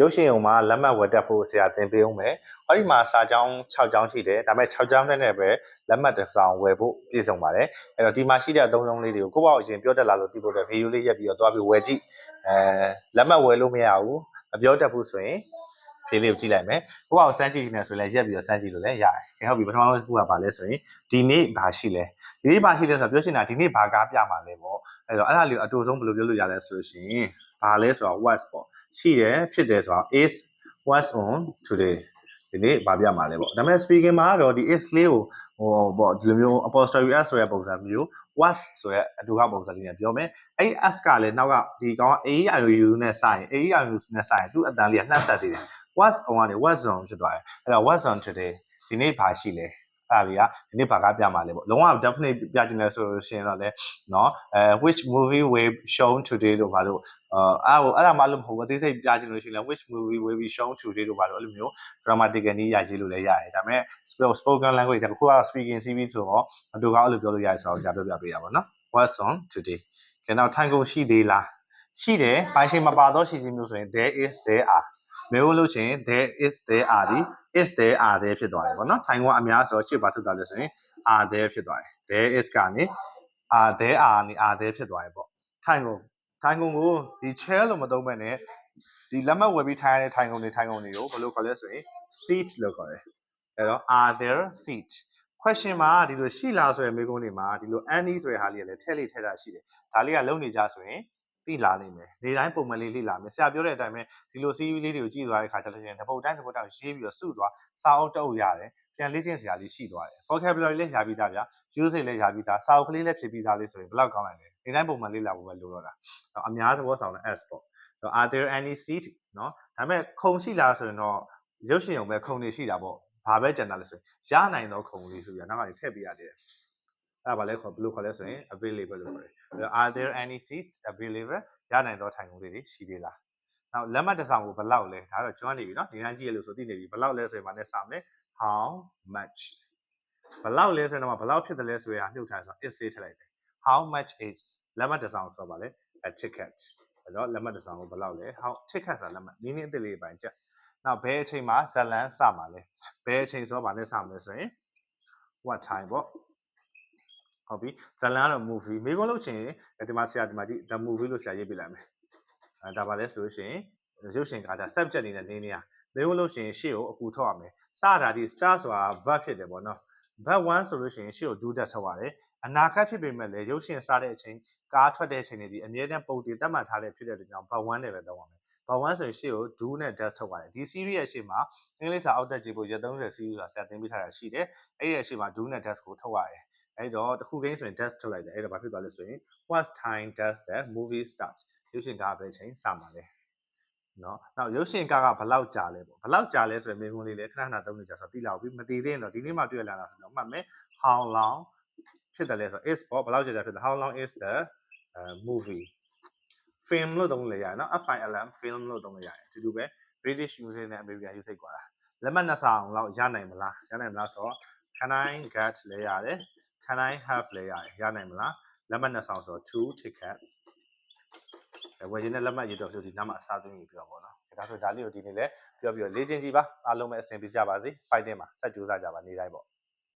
ရုပ်ရှင်ုံမှာလက်မှတ်ဝယ်တက်ဖို့ဆရာသင်ပေးအောင်မယ်။အဲဒီမှာစာကြောင်း6ကြောင်းရှိတယ်။ဒါပေမဲ့6ကြောင်းနဲ့ပဲလက်မှတ်တစ်စောင်ဝယ်ဖို့ပြည့်စုံပါတယ်။အဲ့တော့ဒီမှာရှိတဲ့အသုံးလုံးလေးတွေကိုကိုယ့်ဘောက်အရင်ပြောတက်လာလို့သိဖို့အတွက်ဗီဒီယိုလေးရက်ပြီးတော့တွားပြီးဝယ်ကြည့်။အဲလက်မှတ်ဝယ်လို့မရဘူး။မပြောတတ်ဘူးဆိုရင်ဖေးလေးကိုကြည့်လိုက်မယ်။ကိုယ့်ဘောက်စမ်းကြည့်နေဆိုရင်လည်းရက်ပြီးတော့စမ်းကြည့်လို့လည်းရတယ်။ဟုတ်ပြီပထမဆုံးတစ်ခုကဘာလဲဆိုရင်ဒီနေ့ဘာရှိလဲ။ဒီနေ့ဘာရှိလဲဆိုတော့ပြောချင်တာဒီနေ့ဘာကားပြမှာလဲပေါ့။အဲ့တော့အဲ့ဒါလေးကိုအတူဆုံးဘယ်လိုပြောလို့ရလဲဆိုလို့ရှိရင်ဘာလဲဆိုတော့ was ပေါ့။ ရှိတယ်ဖြစ်တယ်ဆိုတော့ is was on today ဒီနေ့ဗာပြမှာလဲပေါ့ဒါပေမဲ့ speaking မှာတော့ဒီ is လေးကိုဟိုပေါ့ဒီလိုမျိုး apostrophe s ဆိုတဲ့ပုံစံမျိုး was ဆိုတဲ့အတူကပုံစံလေးနဲ့ပြောမယ်အဲ့ဒီ s ကလည်းနောက်ကဒီကောင်က a e i o u နဲ့စရင် a e i o u နဲ့စရင်သူ့အတန်လေးကနှက်ဆက်သေးတယ် was on ကနေ was on ဖြစ်သွားတယ်အဲ့တော့ was on today ဒီနေ့ဘာရှိလဲ အဲ့ဒါလေးကဒီနေ့ဘာကပြမှာလဲပေါ့လုံးဝ definitely ပြချင်လဲဆိုလို့ရှိရင်တော့လေเนาะအဲ which movie will shown today လို့ဘာလို့အာအဲ့ဒါအဲ့ဒါမှလို့မဟုတ်ဘူးအသေးစိတ်ပြချင်လို့ရှိရင် which movie will be shown today လို့ဘာလို့အဲ့လိုမျိုး grammatical နည်းရရေးလို့လည်းရတယ်ဒါပေမဲ့ spoken language တခုက speaking CV ဆိုတော့အတူကောင်းအဲ့လိုပြောလို့ရတယ်ဆိုတော့ဆရာပြောပြပေးရပါတော့နော် what's on today ကဲနောက်ထိုင်ကုန်ရှိသေးလားရှိတယ်ပိုင်းရှင်မပါတော့ရှိခြင်းမျိုးဆိုရင် there is there are မေဖို့လို့ချင်း there is there are ဒီ is there are there ဖြစ်သွားတယ်ပေါ့နော်ထိုင်ကုန်အများဆိုချစ်ပါထုတ်တာလဲဆိုရင် are there ဖြစ်သွားတယ် there is ကနေ are there are နေ are there ဖြစ်သွားတယ်ပေါ့ထိုင်ကုန်ထိုင်ကုန်ကိုဒီ chair လို့မသုံးဘဲနဲ့ဒီလက်မှတ်ဝယ်ပြီးထိုင်ရတဲ့ထိုင်ကုန်တွေထိုင်ကုန်တွေကိုဘယ်လိုခေါ်လဲဆိုရင် seat လို့ခေါ်တယ်အဲ့တော့ are there seat question မှာဒီလိုရှိလားဆိုရယ်မေးခွန်းတွေမှာဒီလို any ဆိုတဲ့ဟာလေးကလည်းထည့်လေးထည့်တာရှိတယ်ဒါလေးကလုံနေကြဆိုရင် သိလာနိုင်မယ်နေတိုင်းပုံမှန်လေးလေ့လာမယ်ဆရာပြောတဲ့အတိုင်းပဲဒီလို CV လေးတွေကိုကြည့်သွားတဲ့အခါကျလို့ရှိရင်တပုတ်တိုင်းတပုတ်တိုင်းရေးပြီးတော့စုသွားစာအုပ်တုပ်ရတယ်ပြန်လေ့ကျင့်စရာလေးရှိသွားတယ် vocabulary လည်းရပြီးသားဗျာ usage လည်းရပြီးသားစာအုပ်ကလေးလည်းဖြစ်ပြီးသားလေးဆိုရင်ဘယ်လောက်ကောင်းလိုက်လဲနေတိုင်းပုံမှန်လေ့လာဖို့ပဲလိုတော့တာအများသဘောဆောင်တဲ့ S ပေါ့ are there any seat เนาะဒါပေမဲ့ခုံရှိလားဆိုရင်တော့ရုပ်ရှင်ရုံပဲခုံနေရှိတာပေါ့ဘာပဲကြံတာလဲဆိုရင်ရနိုင်တော့ခုံလေးဆိုပြီးတော့နောက်ကနေထည့်ပေးရသေးတယ် အဲ့ဒါဘာလဲခေါ်ဘယ်လိုခေါ်လဲဆိုရင် available လို့ခေါ်တယ် are there any seats available ရနိုင်တော့ထိုင်ကုန်လေးတွေရှိသေးလားနောက်လက်မှတ်တစ်စောင်ကိုဘယ်လောက်လဲဒါတော့ကျွမ်းနေပြီเนาะဒီတိုင်းကြည့်ရလို့ဆိုသိနေပြီဘယ်လောက်လဲဆိုရင်မနဲ့စမယ် how much ဘယ်လောက်လဲဆိုရင်တော့ဘယ်လောက်ဖြစ်တယ်လဲဆိုရအမြုပ်ထားဆို is လေးထည့်လိုက်တယ် how much is လက်မှတ်တစ်စောင်ဆိုတော့ဗာလဲ a ticket အဲ့တော့လက်မှတ်တစ်စောင်ကိုဘယ်လောက်လဲ how ticket ဆိုတာလက်မှတ်နည်းနည်းအစ်စ်လေးပိုင်းချက်နောက်ဘယ်အချိန်မှာဇလန်းစမှာလဲဘယ်အချိန်ဆိုတော့ဗာလဲစမှာလဲဆိုရင် what time ပေါ့ ဟုတ်ပြီဇလန်းကတော့ movie မိကုန်းလို့ချင်ရင်ဒီမှာဆရာဒီမှာကြည့် the movie လို့ဆရာရေးပြလိုက်မယ်အဲဒါပါလဲဆိုလို့ရှိရင်ရုပ်ရှင်ကားဒါ subject အနေနဲ့နင်းနေရမိကုန်းလို့ရှိရင်ရှေ့ကိုအကူထုတ်ရမယ်စတာဒီ star ဆိုတာ verb ဖြစ်တယ်ပေါ့နော် verb 1ဆိုလို့ရှိရင်ရှေ့ကို do တက်ထုတ်ရတယ်အနာဂတ်ဖြစ်ပေမဲ့လည်းရုပ်ရှင်စားတဲ့အချိန်ကားထွက်တဲ့အချိန်တွေဒီအမြဲတမ်းပုံတည်တတ်မှတ်ထားတဲ့ဖြစ်တဲ့အတွက်ကြောင့် verb 1နဲ့ပဲသုံးရမယ် verb 1ဆိုရင်ရှေ့ကို do နဲ့ does ထုတ်ရတယ်ဒီ series ရဲ့ရှေ့မှာအင်္ဂလိပ်စာအောက်တက်ကြည့်ဖို့ရက်30 series ဆိုတာဆရာသင်ပေးထားတာရှိတယ်အဲ့ဒီရဲ့ရှေ့မှာ do နဲ့ does ကိုထုတ်ရတယ် အဲ့တော့တစ်ခုကိန်းဆိုရင် desk ထုတ်လိုက်တယ်အဲ့တော့ဘာဖြစ်သွားလဲဆိုရင် what time does the movie start ရုပ်ရှင်ကားပဲချိန်စမှာလဲနော်နောက်ရုပ်ရှင်ကားကဘလောက်ကြာလဲပေါ့ဘလောက်ကြာလဲဆိုရင်မိကုန်းလေးလည်းခဏခဏသုံးနေကြဆိုတော့တိလာဘူးမတည်သေးရင်တော့ဒီနေ့မှတွေ့လာတာဆိုတော့မှတ်မယ် how long ဖြစ်တယ်လဲဆိုတော့ is ပေါ့ဘလောက်ကြာကြာဖြစ်လဲ how long is the uh, movie film လို့သုံးလို့ရရနော် FILM film လို့သုံးလို့ရရဒီလိုပဲ British music နဲ့ American music ကွာလက်မှတ်နှစ်ဆောင်လောက်ရနိုင်မလားရနိုင်မလားဆိုတော့ can i get လဲရတယ် can I have လဲရတယ်ရနိုင်မလားလက်မှတ်နှစ်ဆောင်ဆိုတော့2 ticket ဝယ်ခြင်းနဲ့လက်မှတ်ရေးတော့ဆိုဒီနားမှာအစားသွင်းရေးပြောပါတော့ဒါဆိုဒါလေးကိုဒီနေ့လဲပြောပြီးတော့လေ့ကျင့်ကြည့်ပါအားလုံးပဲအဆင်ပြေကြပါစေ fighting မှာစက်ကြိုးစားကြပါနေတိုင်းပေါ့